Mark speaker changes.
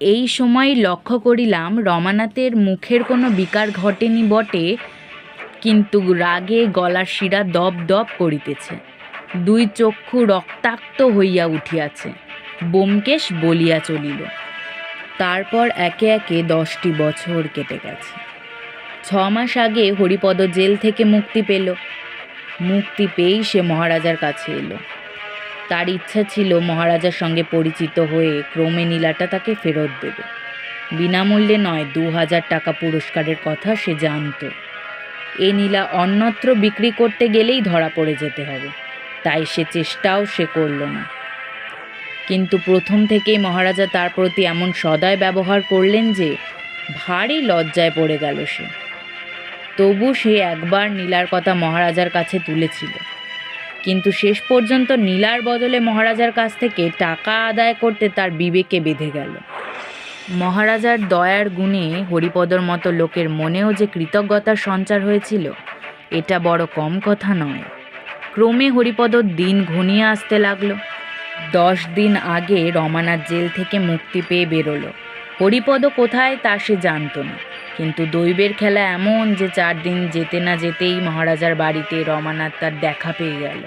Speaker 1: এই সময় লক্ষ্য করিলাম রমানাথের মুখের কোনো বিকার ঘটেনি বটে, কিন্তু রাগে গলার শিরা দপ দপ করিতেছে। দুই চক্ষু রক্তাক্ত হইয়া উঠিয়াছে। বোমকেশ বলিয়া চলিল, তারপর একে একে দশটি বছর কেটে গেছে। ছ মাস আগে হরিপদ জেল থেকে মুক্তি পেল। মুক্তি পেয়েই সে মহারাজার কাছে এলো। তার ইচ্ছা ছিল মহারাজার সঙ্গে পরিচিত হয়ে ক্রমে নীলাটা তাকে ফেরত দেবে। বিনামূল্যে নয়, দু হাজার টাকা পুরস্কারের কথা সে জানতো। এ নীলা অন্যত্র বিক্রি করতে গেলেই ধরা পড়ে যেতে হবে। তাই সে চেষ্টাও সে করল না। কিন্তু প্রথম থেকেই মহারাজা তার প্রতি এমন সদয় ব্যবহার করলেন যে, ভারী লজ্জায় পড়ে গেল সে। তবু সে একবার নীলার কথা মহারাজার কাছে তুলেছিল। কিন্তু শেষ পর্যন্ত নীলার বদলে মহারাজার কাছ থেকে টাকা আদায় করতে তার বিবেকে বেঁধে গেল। মহারাজার দয়ার গুণে হরিপদর মতো লোকের মনেও যে কৃতজ্ঞতার সঞ্চার হয়েছিল, এটা বড় কম কথা নয়। ক্রমে হরিপদর দিন ঘনিয়ে আসতে লাগল। দশ দিন আগে রমানাথ জেল থেকে মুক্তি পেয়ে বেরোলো। হরিপদ কোথায় তা সে জানত না। কিন্তু দৈবের খেলা এমন যে চার দিন যেতে না যেতেই মহারাজার বাড়িতে রমানাথ তার দেখা পেয়ে গেল।